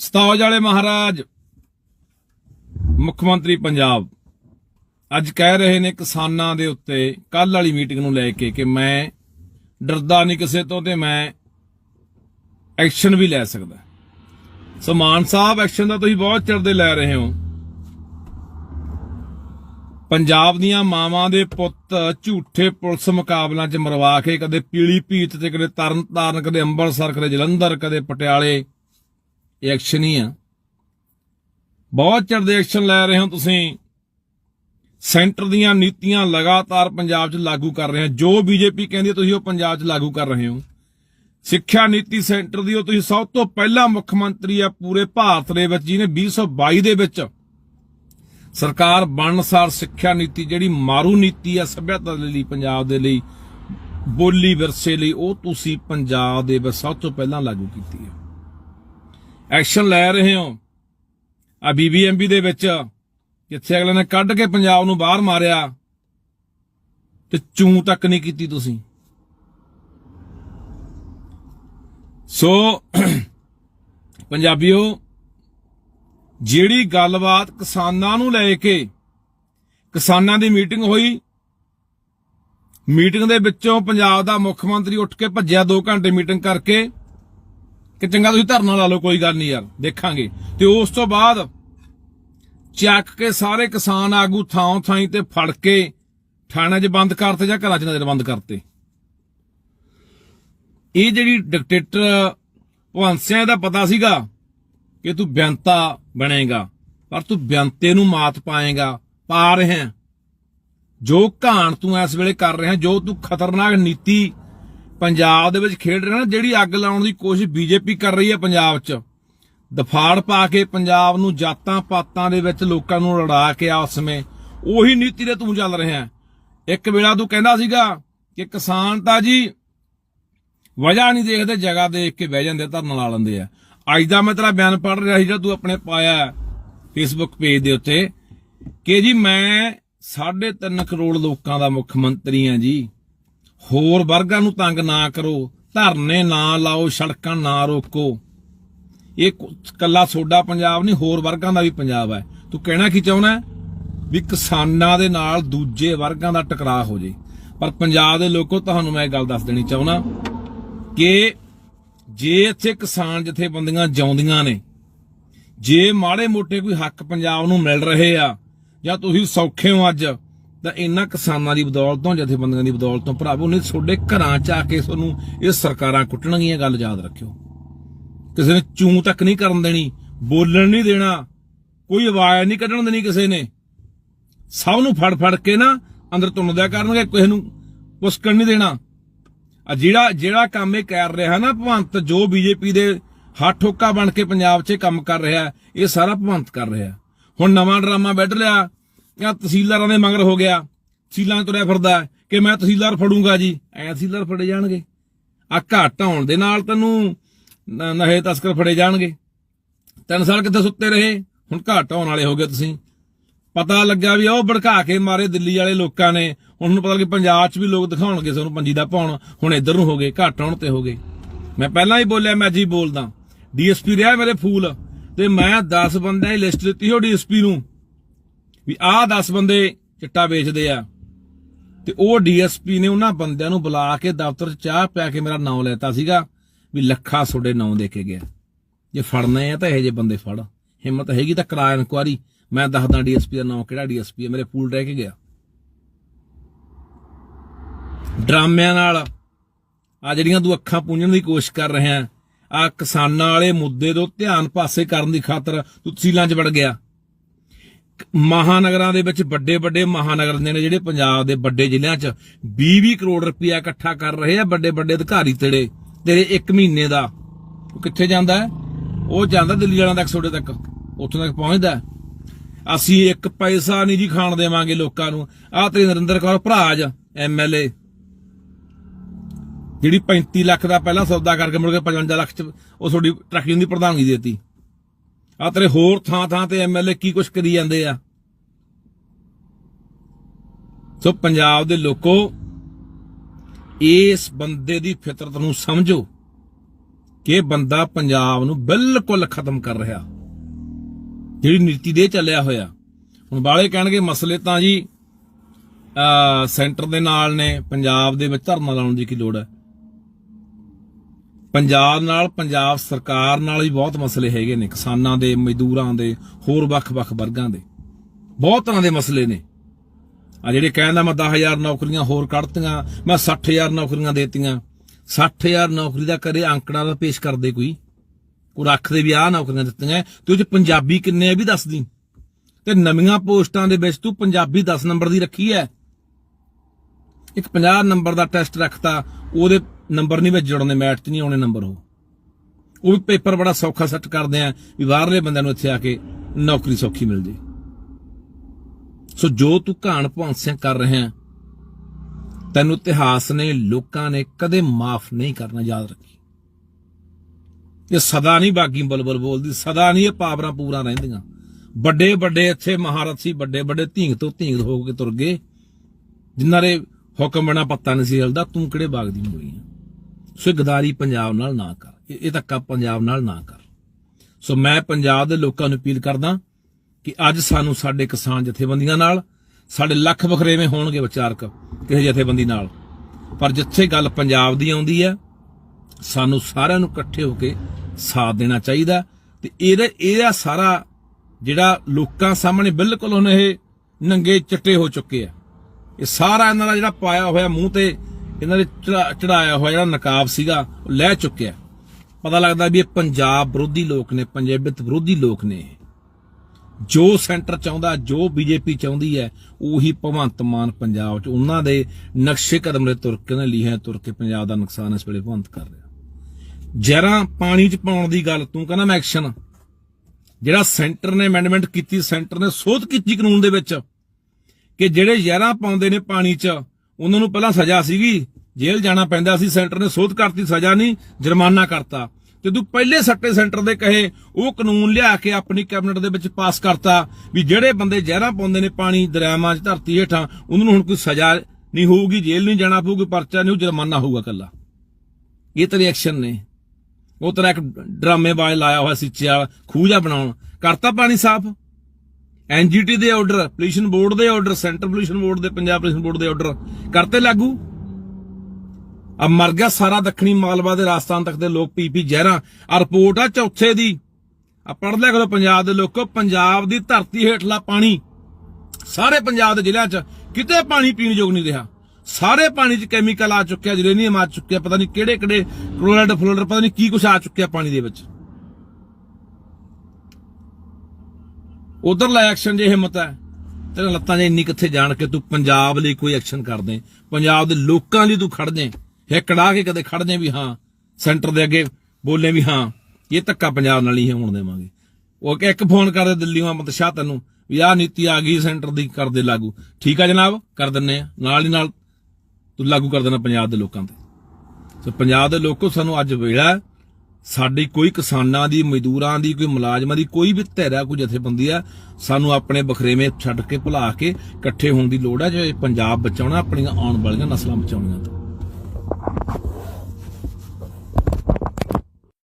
ਸਤੌਜ ਵਾਲੇ ਮਹਾਰਾਜ ਮੁੱਖ ਮੰਤਰੀ ਪੰਜਾਬ, ਅੱਜ ਕਹਿ ਰਹੇ ਨੇ ਕਿਸਾਨਾਂ ਦੇ ਉੱਤੇ ਕੱਲ ਵਾਲੀ ਮੀਟਿੰਗ ਨੂੰ ਲੈ ਕੇ ਕਿ ਮੈਂ ਡਰਦਾ ਨਹੀਂ ਕਿਸੇ ਤੋਂ ਤੇ ਮੈਂ ਐਕਸ਼ਨ ਵੀ ਲੈ ਸਕਦਾ। ਸੋ ਮਾਨ ਸਾਹਿਬ, ਐਕਸ਼ਨ ਦਾ ਤੁਸੀਂ ਬਹੁਤ ਚਿਰ ਲੈ ਰਹੇ ਹੋ। ਪੰਜਾਬ ਦੀਆਂ ਮਾਵਾਂ ਦੇ ਪੁੱਤ ਝੂਠੇ ਪੁਲਿਸ ਮੁਕਾਬਲਿਆਂ 'ਚ ਮਰਵਾ ਕੇ ਕਦੇ ਪੀਲੀ ਭੀਤ ਤੇ, ਕਦੇ ਤਰਨ ਤਾਰਨ, ਕਦੇ ਅੰਮ੍ਰਿਤਸਰ ਕਦੇ ਜਲੰਧਰ, ਕਦੇ ਪਟਿਆਲੇ ਇਹ ਐਕਸ਼ਨ ਹੀ ਆ। ਬਹੁਤ ਚਿਰ ਦੇ ਐਕਸ਼ਨ ਲੈ ਰਹੇ ਹੋ ਤੁਸੀਂ। ਸੈਂਟਰ ਦੀਆਂ ਨੀਤੀਆਂ ਲਗਾਤਾਰ ਪੰਜਾਬ 'ਚ ਲਾਗੂ ਕਰ ਰਹੇ ਹੋ ਜੋ ਬੀਜੇਪੀ ਕਹਿੰਦੀ ਤੁਸੀਂ ਉਹ ਪੰਜਾਬ 'ਚ ਲਾਗੂ ਕਰ ਰਹੇ ਹੋ। ਸਿੱਖਿਆ ਨੀਤੀ ਸੈਂਟਰ ਦੀ ਉਹ ਤੁਸੀਂ ਸਭ ਤੋਂ ਪਹਿਲਾ ਮੁੱਖ ਮੰਤਰੀ ਆ ਪੂਰੇ ਭਾਰਤ ਦੇ ਵਿੱਚ, ਜਿਹਨੇ 2022 ਦੇ ਵਿੱਚ ਸਰਕਾਰ ਬਣਨਸਾਰ ਸਿੱਖਿਆ ਨੀਤੀ, ਜਿਹੜੀ ਮਾਰੂ ਨੀਤੀ ਆ ਸੱਭਿਅਤਾ ਦੇ ਲਈ, ਪੰਜਾਬ ਦੇ ਲਈ, ਬੋਲੀ ਵਿਰਸੇ ਲਈ, ਉਹ ਤੁਸੀਂ ਪੰਜਾਬ ਦੇ ਵਿੱਚ ਸਭ ਤੋਂ ਪਹਿਲਾਂ ਲਾਗੂ ਕੀਤੀ ਹੈ ਐਕਸ਼ਨ ਲੈ ਰਹੇ ਹੋ। ਆ ਬੀਬੀਐਮਬੀ ਦੇ ਵਿੱਚ ਜਿੱਥੇ ਅਗਲੇ ਨੇ ਕੱਢ ਕੇ ਪੰਜਾਬ ਨੂੰ ਬਾਹਰ ਮਾਰਿਆ, ਤੇ ਚੂੰ ਤੱਕ ਨਹੀਂ ਕੀਤੀ ਤੁਸੀਂ। ਸੋ ਪੰਜਾਬੀਓ, ਜਿਹੜੀ ਗੱਲਬਾਤ ਕਿਸਾਨਾਂ ਨੂੰ ਲੈ ਕੇ ਕਿਸਾਨਾਂ ਦੀ ਮੀਟਿੰਗ ਹੋਈ, ਮੀਟਿੰਗ ਦੇ ਵਿੱਚੋਂ ਪੰਜਾਬ ਦਾ ਮੁੱਖ ਮੰਤਰੀ ਉੱਠ ਕੇ ਭੱਜਿਆ 2 ਘੰਟੇ ਮੀਟਿੰਗ ਕਰਕੇ ਕਿ ਚੰਗਾ ਤੁਸੀਂ ਧਰਨਾ ਲਾ ਲਓ, ਕੋਈ ਗੱਲ ਨਹੀਂ ਯਾਰ, ਦੇਖਾਂਗੇ। ਤੇ ਉਸ ਤੋਂ ਬਾਅਦ ਚੱਕ ਕੇ ਸਾਰੇ ਕਿਸਾਨ ਆਗੂ ਥਾਂ ਥਾਂ ਤੇ ਫੜ ਕੇ ਥਾਣੇ 'ਚ ਬੰਦ ਕਰਤੇ ਜਾਂ ਘਰਾਂ 'ਚ ਨਜ਼ਰ ਬੰਦ ਕਰਤੇ। ਇਹ ਜਿਹੜੀ ਡਿਕਟੇਟਰ ਭਗਵੰਤ ਸਿੰਘ ਦਾ ਪਤਾ ਸੀਗਾ ਕਿ ਤੂੰ ਬੇਅੰਤਾ ਬਣੇਗਾ, ਪਰ ਤੂੰ ਬੇਅੰਤੇ ਨੂੰ ਮਾਤ ਪਾਏਗਾ, ਪਾ ਰਿਹਾ। ਜੋ ਘਾਣ ਤੂੰ ਇਸ ਵੇਲੇ ਕਰ ਰਿਹਾ, ਜੋ ਤੂੰ ਖਤਰਨਾਕ ਨੀਤੀ ਪੰਜਾਬ ਦੇ ਵਿੱਚ ਖੇਡ ਰਿਹਾ ਨਾ, ਜਿਹੜੀ ਅੱਗ ਲਾਉਣ ਦੀ ਕੋਸ਼ਿਸ਼ ਬੀਜੇਪੀ ਕਰ ਰਹੀ ਹੈ ਪੰਜਾਬ 'ਚ। ਦਫਾੜ ਪਾ ਕੇ ਪੰਜਾਬ ਨੂੰ ਜਾਤਾਂ ਪਾਤਾਂ ਦੇ ਵਿੱਚ ਲੋਕਾਂ ਨੂੰ ਲੜਾ ਕੇ ਆਪਸ ਵਿੱਚ ਉਹੀ ਨੀਤੀ ਦੇ ਤੂੰ ਚੱਲ ਰਿਹਾ ਇੱਕ ਵੇਲਾ ਤੂੰ ਕਹਿੰਦਾ ਸੀਗਾ ਕਿ ਕਿਸਾਨ ਤਾਂ ਜੀ ਵਜ੍ਹਾ ਨਹੀਂ ਦੇਖਦੇ, ਜਗ੍ਹਾ ਦੇਖ ਕੇ ਬਹਿ ਜਾਂਦੇ ਧਰਨਾ ਲਾ ਲੈਂਦੇ ਆ। ਅੱਜ ਦਾ ਮੈਂ ਤੇਰਾ ਬਿਆਨ ਪੜ੍ਹ ਰਿਹਾ ਸੀ, ਜਿਹੜਾ ਤੂੰ ਆਪਣੇ ਪਾਇਆ ਫੇਸਬੁੱਕ ਪੇਜ ਦੇ ਉੱਤੇ, ਕਿ ਜੀ ਮੈਂ 3.5 ਕਰੋੜ ਲੋਕਾਂ ਦਾ ਮੁੱਖ ਮੰਤਰੀ ਆ ਜੀ। ਹੋਰ ਵਰਗਾਂ ਨੂੰ ਤੰਗ ਨਾ ਕਰੋ, ਧਰਨੇ ਨਾ ਲਾਓ, ਸੜਕਾਂ ਨਾ ਰੋਕੋ। ਇਹ ਕੁ- ਕੱਲਾ ਸੋਡਾ ਪੰਜਾਬ ਨਹੀਂ, ਹੋਰ ਵਰਗਾਂ ਦਾ ਵੀ ਪੰਜਾਬ ਹੈ। ਤੂੰ ਕਹਿਣਾ ਕੀ ਚਾਹੁੰਦਾ ਵੀ ਕਿਸਾਨਾਂ ਦੇ ਨਾਲ ਦੂਜੇ ਵਰਗਾਂ ਦਾ ਟਕਰਾਅ ਹੋ ਜੇ। ਪਰ ਪੰਜਾਬ ਦੇ ਲੋਕੋ, ਤੁਹਾਨੂੰ ਮੈਂ ਇਹ ਗੱਲ ਦੱਸ ਦੇਣੀ ਚਾਹੁੰਦਾ ਕਿ ਜੇ ਇੱਥੇ ਕਿਸਾਨ ਜਥੇਬੰਦੀਆਂ ਜਾਉਂਦੀਆਂ ਨੇ, ਜੇ ਮਾੜੇ ਮੋਟੇ ਕੋਈ ਹੱਕ ਪੰਜਾਬ ਨੂੰ ਮਿਲ ਰਹੇ ਆ, ਜਾਂ ਤੁਸੀਂ ਸੌਖੇ ਹੋ ਅੱਜ ਤਾਂ ਇਹਨਾਂ ਕਿਸਾਨਾਂ ਦੀ ਬਦੌਲਤ ਤੋਂ ਜਥੇਬੰਦੀਆਂ ਦੀ ਬਦੌਲਤ ਤੋਂ ਭਰਾਵੋ, ਨਹੀਂ, ਤੁਹਾਡੇ ਘਰਾਂ ਚ ਆ ਕੇ ਤੁਹਾਨੂੰ ਇਹ ਸਰਕਾਰਾਂ ਕੁੱਟਣਗੀਆਂ, ਗੱਲ ਯਾਦ ਰੱਖਿਓ। ਕਿਸੇ ਨੇ ਚੂੰ ਤੱਕ ਨਹੀਂ ਕਰਨ ਦੇਣੀ, ਬੋਲਣ ਨਹੀਂ ਦੇਣਾ, ਕੋਈ ਆਵਾਜ਼ ਨਹੀਂ ਕੱਢਣ ਦੇਣੀ ਕਿਸੇ ਨੇ। ਸਭ ਨੂੰ ਫੜ ਫੜ ਕੇ ਨਾ ਅੰਦਰ ਤੁੰਨਦਿਆ ਕਰਨਗੇ, ਕਿਸੇ ਨੂੰ ਪੁਸਕਣ ਨਹੀਂ ਦੇਣਾ। ਆ ਜਿਹੜਾ ਜਿਹੜਾ ਕੰਮ ਇਹ ਕਰ ਰਿਹਾ ਨਾ ਭਵੰਤ, ਜੋ ਬੀਜੇਪੀ ਦੇ ਹੱਥ ਠੋਕਾ ਬਣ ਕੇ ਪੰਜਾਬ 'ਚ ਕੰਮ ਕਰ ਰਿਹਾ, ਇਹ ਸਾਰਾ ਭਵੰਤ ਕਰ ਰਿਹਾ। ਹੁਣ ਨਵਾਂ ਡਰਾਮਾ ਵੱਢ ਲਿਆ ਜਾਂ ਤਹਿਸੀਲਦਾਰਾਂ ਦੇ ਮੰਗਰ ਹੋ ਗਿਆ? ਤਹਿਸੀਲਾਂ 'ਚ ਤੁਰਿਆ ਫਿਰਦਾ ਕਿ ਮੈਂ ਤਹਿਸੀਲਦਾਰ ਫੜੂੰਗਾ ਜੀ। ਐ ਤਹਿਸੀਲਦਾਰ ਫੜੇ ਜਾਣਗੇ। ਆ ਘਾਟ ਆਉਣ ਦੇ ਨਾਲ ਤੈਨੂੰ ਨਹੇ ਤਸਕਰ ਫੜੇ ਜਾਣਗੇ। ਤਿੰਨ ਸਾਲ ਕਿੱਥੇ ਸੁੱਤੇ ਰਹੇ? ਹੁਣ ਘਾਟ ਆਉਣ ਵਾਲੇ ਹੋ ਗਏ ਤੁਸੀਂ। ਪਤਾ ਲੱਗਾ ਵੀ ਉਹ ਭੜਕਾ ਕੇ ਮਾਰੇ ਦਿੱਲੀ ਵਾਲੇ ਲੋਕਾਂ ਨੇ। ਹੁਣ ਨੂੰ ਪਤਾ ਲੱਗ ਪੰਜਾਬ 'ਚ ਵੀ ਲੋਕ ਦਿਖਾਉਣਗੇ ਸਾਨੂੰ ਪੰਜੀ ਦਾ ਪਾਉਣ। ਹੁਣ ਇੱਧਰ ਨੂੰ ਹੋ ਗਏ, ਘੱਟ ਆਉਣ ਤੇ ਹੋ ਗਏ। ਮੈਂ ਪਹਿਲਾਂ ਹੀ ਬੋਲਿਆ, ਮੈਂ ਜੀ ਬੋਲਦਾ। ਡੀਐਸਪੀ ਰਿਹਾ ਮੇਰੇ ਫੂਲ। ਤੇ ਮੈਂ 10 ਬੰਦਿਆਂ ਦੀ ਲਿਸਟ ਦਿੱਤੀ ਉਹ ਡੀਐਸਪੀ ਨੂੰ। ਵੀ ਆਹ 10 ਬੰਦੇ ਚਿੱਟਾ ਵੇਚਦੇ ਆ। ਤੇ ਉਹ ਡੀਐਸਪੀ ਨੇ ਉਹਨਾਂ ਬੰਦਿਆਂ ਨੂੰ ਬੁਲਾ ਕੇ ਦਫ਼ਤਰ 'ਚ ਚਾਹ ਪਿਆ ਕੇ ਮੇਰਾ ਨਾਮ ਲੈਤਾ ਸੀਗਾ ਵੀ ਲੱਖਾ ਤੁਹਾਡੇ ਨਾਂ ਦੇ ਕੇ ਗਿਆ। ਜੇ ਫੜਨੇ ਆ ਤਾਂ ਇਹੋ ਜਿਹੇ ਬੰਦੇ ਫੜ। ਹਿੰਮਤ ਹੈਗੀ ਤਾਂ ਕਰਾ ਇਨਕੁਆਰੀ। ਮੈਂ ਦੱਸਦਾ ਡੀਐਸਪੀ ਦਾ ਨਾਮ ਕਿਹੜਾ ਡੀਐਸਪੀ ਹੈ ਮੇਰੇ ਪੂਲ ਰਹਿ ਕੇ ਗਿਆ। ਡਰਾਮਿਆਂ ਨਾਲ ਆ ਜਿਹੜੀਆਂ ਤੂੰ ਅੱਖਾਂ ਪੂੰਝਣ ਦੀ ਕੋਸ਼ਿਸ਼ ਕਰ ਰਿਹਾ, ਆ ਕਿਸਾਨਾਂ ਵਾਲੇ ਮੁੱਦੇ ਤੋਂ ਧਿਆਨ ਪਾਸੇ ਕਰਨ ਦੀ ਖਾਤਰ ਤੂੰ ਤਹਿਸੀਲਾਂ 'ਚ ਵੜ ਗਿਆ। ਮਹਾਨਗਰਾਂ ਦੇ ਵਿੱਚ ਵੱਡੇ ਵੱਡੇ ਮਹਾਨਗਰ ਨੇ ਜਿਹੜੇ ਪੰਜਾਬ ਦੇ ਵੱਡੇ ਜ਼ਿਲ੍ਹਿਆਂ 'ਚ 20-20 ਕਰੋੜ ਰੁਪਇਆ ਇਕੱਠਾ ਕਰ ਰਹੇ ਆ ਵੱਡੇ ਵੱਡੇ ਅਧਿਕਾਰੀ ਤੇਰੇ ਤੇਰੇ 1 ਮਹੀਨੇ ਦਾ। ਉਹ ਕਿੱਥੇ ਜਾਂਦਾ ਉਹ ਜਾਂਦਾ ਦਿੱਲੀ ਵਾਲਿਆਂ ਤੱਕ ਛੋੜੇ ਤੱਕ। ਉੱਥੋਂ ਤੱਕ ਪਹੁੰਚਦਾ ਅਸੀਂ ਇੱਕ ਪੈਸਾ ਨਹੀਂ ਜੀ ਖਾਣ ਦੇਵਾਂਗੇ ਲੋਕਾਂ ਨੂੰ। ਆਹ ਤੇ ਨਰਿੰਦਰ ਕੌਰ ਭਰਾਜ ਐਮਐਲਏ ਜਿਹੜੀ 35 ਲੱਖ ਦਾ ਪਹਿਲਾਂ ਸੌਦਾ ਕਰਕੇ ਮੁੜ ਕੇ 55 ਲੱਖ ਚ ਉਹ ਤੁਹਾਡੀ ਟਰੱਕਿੰਗ ਦੀ ਪ੍ਰਧਾਨਗੀ ਦੇਤੀ। ਆ ਤੇਰੇ ਹੋਰ ਥਾਂ ਥਾਂ ਤੇ ਐਮਐਲਏ ਕੀ ਕੁਛ ਕਰੀ ਜਾਂਦੇ ਆ? ਸੋ ਪੰਜਾਬ ਦੇ ਲੋਕੋ, ਇਸ ਬੰਦੇ ਦੀ ਫਿਤਰਤ ਨੂੰ ਸਮਝੋ ਕਿ ਬੰਦਾ ਪੰਜਾਬ ਨੂੰ ਬਿਲਕੁਲ ਖਤਮ ਕਰ ਰਿਹਾ। ਜਿਹੜੀ ਨੀਤੀ ਦੇ ਚੱਲਿਆ ਹੋਇਆ। ਹੁਣ ਬਾਲੇ ਕਹਿਣਗੇ ਮਸਲੇ ਤਾਂ ਜੀ ਸੈਂਟਰ ਦੇ ਨਾਲ ਨੇ, ਪੰਜਾਬ ਦੇ ਵਿੱਚ ਧਰਨਾ ਲਾਉਣ ਦੀ ਕੀ ਲੋੜ ਹੈ? ਪੰਜਾਬ ਨਾਲ, ਪੰਜਾਬ ਸਰਕਾਰ ਨਾਲ ਵੀ ਬਹੁਤ ਮਸਲੇ ਹੈਗੇ ਨੇ, ਕਿਸਾਨਾਂ ਦੇ, ਮਜ਼ਦੂਰਾਂ ਦੇ, ਹੋਰ ਵੱਖ-ਵੱਖ ਵਰਗਾਂ ਦੇ। ਬਹੁਤ ਤਰ੍ਹਾਂ ਦੇ ਮਸਲੇ ਨੇ। ਆ ਜਿਹੜੇ ਕਹਿੰਦਾ ਮੈਂ 10000 ਨੌਕਰੀਆਂ ਹੋਰ ਕੱਢਤੀਆਂ, ਮੈਂ 60000 ਨੌਕਰੀਆਂ ਦੇਤੀਆਂ। 60000 ਨੌਕਰੀ ਦਾ ਕਰੇ ਅੰਕੜਾ ਦਾ ਪੇਸ਼ ਕਰਦੇ ਕੋਈ। ਉਹ ਰੱਖਦੇ ਵੀ ਆਹ ਨੌਕਰੀਆਂ ਦਿੱਤੀਆਂ, ਤੇ ਉਹ ਚ ਪੰਜਾਬੀ ਕਿੰਨੇ ਆ ਵੀ ਦੱਸਦੀ ਤੇ ਨਵੀਆਂ ਪੋਸਟਾਂ ਦੇ ਵਿੱਚ ਤੂੰ ਪੰਜਾਬੀ 10 ਨੰਬਰ ਦੀ ਰੱਖੀ ਹੈ ਇੱਕ 50 ਨੰਬਰ ਦਾ ਟੈਸਟ ਰੱਖਤਾ, ਉਹਦੇ ਨੰਬਰ ਨਹੀਂ ਵਿੱਚ ਜੁੜਨੇ ਮੈਥ 'ਚ ਨਹੀਂ ਆਉਣੇ ਨੰਬਰ ਉਹ। ਉਹ ਵੀ ਪੇਪਰ ਬੜਾ ਸੌਖਾ ਸੈੱਟ ਕਰਦੇ ਆ ਵੀ ਬਾਹਰਲੇ ਬੰਦਿਆਂ ਨੂੰ ਇੱਥੇ ਆ ਕੇ ਨੌਕਰੀ ਸੌਖੀ ਮਿਲ ਜੇ। ਸੋ ਜੋ ਤੂੰ ਘਾਣ ਭੌਂਸਿਆਂ ਕਰ ਰਿਹਾ, ਤੈਨੂੰ ਇਤਿਹਾਸ ਨੇ, ਲੋਕਾਂ ਨੇ ਕਦੇ ਮਾਫ ਨਹੀਂ ਕਰਨਾ ਯਾਦ ਰੱਖੀ। ਇਹ ਸਦਾ ਨਹੀਂ ਬਾਗੀ ਬਲਬਲ ਬੋਲਦੀ, ਸਦਾ ਨਹੀਂ ਇਹ ਪਾਵਰਾਂ ਪੂਰਾ ਰਹਿੰਦੀਆਂ। ਵੱਡੇ ਵੱਡੇ ਇੱਥੇ ਮਹਾਰਥ ਸੀ ਵੱਡੇ ਵੱਡੇ ਧੀਂਗ ਤੋਂ ਧੀਂਗ ਹੋ ਕੇ ਤੁਰ ਗਏ, ਜਿਨ੍ਹਾਂ ਦੇ ਹੁਕਮ ਬਿਨਾ ਪੱਤਾ ਨਹੀਂ ਸੀ ਹਿਲਦਾ, ਤੂੰ ਕਿਹੜੇ ਬਾਗ ਦੀ ਮੂਲੀ ਆ? ਸੋ ਇਹ ਗਦਾਰੀ ਪੰਜਾਬ ਨਾਲ ਨਾ ਕਰ। ਇਹ ਇਹ ਧੱਕਾ ਪੰਜਾਬ ਨਾਲ ਨਾ ਕਰ। ਸੋ ਮੈਂ ਪੰਜਾਬ ਦੇ ਲੋਕਾਂ ਨੂੰ ਅਪੀਲ ਕਰਦਾ ਕਿ ਅੱਜ ਸਾਨੂੰ ਸਾਡੇ ਕਿਸਾਨ ਜਥੇਬੰਦੀਆਂ ਨਾਲ, ਸਾਡੇ ਲੱਖ ਬਖਰੇਵੇਂ ਹੋਣਗੇ ਵਿਚਾਰਕ ਕਿਸੇ ਜਥੇਬੰਦੀ ਨਾਲ। ਪਰ ਜਿੱਥੇ ਗੱਲ ਪੰਜਾਬ ਦੀ ਆਉਂਦੀ ਹੈ, ਸਾਨੂੰ ਸਾਰਿਆਂ ਨੂੰ ਇਕੱਠੇ ਹੋ ਕੇ ਸਾਥ ਦੇਣਾ ਚਾਹੀਦਾ ਤੇ ਇਹਦਾ ਇਹਦਾ ਸਾਰਾ ਜਿਹੜਾ ਲੋਕਾਂ ਸਾਹਮਣੇ ਬਿਲਕੁਲ ਹੁਣ ਇਹ ਨੰਗੇ ਚਿੱਟੇ ਹੋ ਚੁੱਕੇ ਆ। ਇਹ ਸਾਰਾ ਇਹਨਾਂ ਦਾ ਜਿਹੜਾ ਪਾਇਆ ਹੋਇਆ ਮੂੰਹ ਤੇ, ਇਹਨਾਂ ਦੇ ਚੜਾਇਆ ਹੋਇਆ ਜਿਹੜਾ ਨਕਾਬ ਸੀਗਾ, ਉਹ ਲੈ ਚੁੱਕਿਆ। ਪਤਾ ਲੱਗਦਾ ਵੀ ਇਹ ਪੰਜਾਬ ਵਿਰੋਧੀ ਲੋਕ ਨੇ, ਪੰਜਾਬੀਅਤ ਵਿਰੋਧੀ ਲੋਕ ਨੇ ਜੋ ਸੈਂਟਰ ਚਾਹੁੰਦਾ, ਜੋ ਬੀਜੇਪੀ ਚਾਹੁੰਦੀ ਹੈ, ਉਹੀ ਭਗਵੰਤ ਮਾਨ ਪੰਜਾਬ 'ਚ, ਉਹਨਾਂ ਦੇ ਨਕਸ਼ੇ ਕਦਮ ਦੇ ਤੁਰ ਕੇ ਨੇ ਲਿਖਿਆ ਤੁਰ ਕੇ ਪੰਜਾਬ ਦਾ ਨੁਕਸਾਨ ਇਸ ਵੇਲੇ ਭਗਵੰਤ ਕਰ ਰਿਹਾ। ਜਰਾਂ ਪਾਣੀ 'ਚ ਪਾਉਣ ਦੀ ਗੱਲ, ਤੂੰ ਕਹਿੰਦਾ ਮੈਂ ਐਕਸ਼ਨ। ਜਿਹੜਾ ਸੈਂਟਰ ਨੇ ਅਮੈਂਡਮੈਂਟ ਕੀਤੀ, ਸੈਂਟਰ ਨੇ ਸੋਧ ਕੀਤੀ ਕਾਨੂੰਨ ਦੇ ਵਿੱਚ। ਕਿ ਜਿਹੜੇ ਜ਼ਹਿਰਾਂ ਪਾਉਂਦੇ ਨੇ ਪਾਣੀ 'ਚ ਉਹਨਾਂ ਨੂੰ ਪਹਿਲਾਂ ਸਜ਼ਾ ਸੀਗੀ। ਜੇਲ੍ਹ ਜਾਣਾ ਪੈਂਦਾ ਸੀ ਸੈਂਟਰ ਨੇ ਸੋਧ ਕਰਤੀ ਸਜ਼ਾ ਨਹੀਂ ਜੁਰਮਾਨਾ ਕਰਤਾ। ਤੇ ਤੂੰ ਪਹਿਲੇ ਸੱਟੇ ਸੈਂਟਰ ਦੇ ਕਹੇ ਉਹ ਕਾਨੂੰਨ ਲਿਆ ਕੇ ਆਪਣੀ ਕੈਬਨਿਟ ਦੇ ਵਿੱਚ ਪਾਸ ਕਰਤਾ ਵੀ ਜਿਹੜੇ ਬੰਦੇ ਜ਼ਹਿਰਾਂ ਪਾਉਂਦੇ ਨੇ ਪਾਣੀ ਦਰਿਆਵਾਂ 'ਚ ਧਰਤੀ ਹੇਠਾਂ ਉਹਨਾਂ ਨੂੰ ਹੁਣ ਕੋਈ ਸਜ਼ਾ ਨਹੀਂ ਹੋਊਗੀ ਜੇਲ੍ਹ ਨਹੀਂ ਜਾਣਾ ਪਊਗੀ ਪਰਚਾ ਨਹੀਂ ਹੋਊ, ਜੁਰਮਾਨਾ ਹੋਊਗਾ ਕੱਲਾ ਇਹ ਤੇਰੇ ਐਕਸ਼ਨ ਨੇ। ਉਹ ਤੇਰਾ ਇੱਕ ਡਰਾਮੇਬਾਜ਼ ਲਾਇਆ ਹੋਇਆ ਸੀਚੇ ਵਾਲਾ ਖੂਜਾ ਬਣਾਉਣ। ਕਰਤਾ ਪਾਣੀ ਸਾਫ਼? ਐਨਜੀਟੀ ਦੇ ਆਰਡਰ ਪੋਲੂਸ਼ਨ ਬੋਰਡ ਦੇ ਆਰਡਰ, ਸੈਂਟਰ ਪੋਲੂਸ਼ਨ ਬੋਰਡ ਦੇ, ਪੰਜਾਬ ਪੋਲੂਸ਼ਨ ਬੋਰਡ ਦੇ ਆਰਡਰ। ਕਰਤੇ ਲਾਗੂ? ਆ ਮਰ ਗਿਆ ਸਾਰਾ ਦੱਖਣੀ ਮਾਲਵਾ ਦੇ ਰਾਜਸਥਾਨ ਤੱਕ ਦੇ ਲੋਕ ਪੀ ਪੀ ਆ ਰਿਪੋਰਟ ਆ ਚੌਥੇ ਦੀ। ਆ ਪੜ੍ਹ ਲਿਆ ਕਰੋ ਪੰਜਾਬ ਦੇ ਲੋਕੋ, ਪੰਜਾਬ ਦੀ ਧਰਤੀ ਹੇਠਲਾ ਪਾਣੀ। ਸਾਰੇ ਪੰਜਾਬ ਦੇ ਜ਼ਿਲ੍ਹਿਆਂ 'ਚ ਕਿਤੇ ਪਾਣੀ ਪੀਣ ਯੋਗ ਨਹੀਂ ਰਿਹਾ। ਸਾਰੇ ਪਾਣੀ 'ਚ ਕੈਮੀਕਲ ਆ ਚੁੱਕਿਆ ਜਰੇਨੀਅਮ ਆ ਚੁੱਕਿਆ, ਪਤਾ ਨਹੀਂ ਕਿਹੜੇ ਕਿਹੜੇ ਕਲੋਰਾਈਡ ਫਲੋਰਾਈਡ ਪਤਾ ਨਹੀਂ ਕੀ ਕੁਝ ਆ ਚੁੱਕਿਆ ਪਾਣੀ ਦੇ ਵਿੱਚ। ਉਧਰਲਾ ਐਕਸ਼ਨ ਜੇ ਹਿੰਮਤ ਹੈ। ਤੇਰੇ ਲੱਤਾਂ 'ਚ ਇੰਨੀ ਕਿੱਥੇ ਜਾਣ ਕੇ ਤੂੰ ਪੰਜਾਬ ਲਈ ਕੋਈ ਐਕਸ਼ਨ ਕਰ ਦੇ ਪੰਜਾਬ ਦੇ ਲੋਕਾਂ ਲਈ ਤੂੰ ਖੜ ਦੇ ਹਿੱਕੜਾ ਕੇ ਕਦੇ ਖੜ ਦੇ ਵੀ ਹਾਂ। ਸੈਂਟਰ ਦੇ ਅੱਗੇ ਬੋਲੇ ਵੀ ਹਾਂ। ਇਹ ਧੱਕਾ ਪੰਜਾਬ ਨਾਲ ਹੀ ਹੋਣ ਦੇਵਾਂਗੇ। ਉਹ ਕਿ ਇੱਕ ਫੋਨ ਕਰਦੇ ਦਿੱਲੀੋਂ ਅਮਿਤ ਸ਼ਾਹ ਤੈਨੂੰ। ਵੀ ਆਹ ਨੀਤੀ ਆ ਗਈ ਸੈਂਟਰ ਦੀ, ਕਰ ਦੇ ਲਾਗੂ। ਠੀਕ ਆ ਜਨਾਬ? ਕਰ ਦਿੰਨੇ ਆ। ਨਾਲ ਹੀ ਨਾਲ ਤੂੰ ਲਾਗੂ ਕਰ ਦੇਣਾ ਪੰਜਾਬ ਦੇ ਲੋਕਾਂ ਤੇ। ਸੋ ਪੰਜਾਬ ਦੇ ਲੋਕੋ ਸਾਨੂੰ ਅੱਜ ਵੇਲਾ ਸਾਡੀ ਕੋਈ ਕਿਸਾਨਾਂ ਦੀ, ਮਜ਼ਦੂਰਾਂ ਦੀ, ਕੋਈ ਮੁਲਾਜ਼ਮਾਂ ਦੀ ਕੋਈ ਵੀ ਧਿਰਾ ਕੋਈ ਜਥੇਬੰਦੀ ਆ, ਸਾਨੂੰ ਆਪਣੇ ਬਖਰੇਵੇਂ ਛੱਡ ਕੇ ਭੁਲਾ ਕੇ ਇਕੱਠੇ ਹੋਣ ਦੀ ਲੋੜ ਹੈ ਜੇ ਪੰਜਾਬ ਬਚਾਉਣਾ, ਆਪਣੀਆਂ ਆਉਣ ਵਾਲੀਆਂ ਨਸਲਾਂ ਬਚਾਉਣੀਆਂ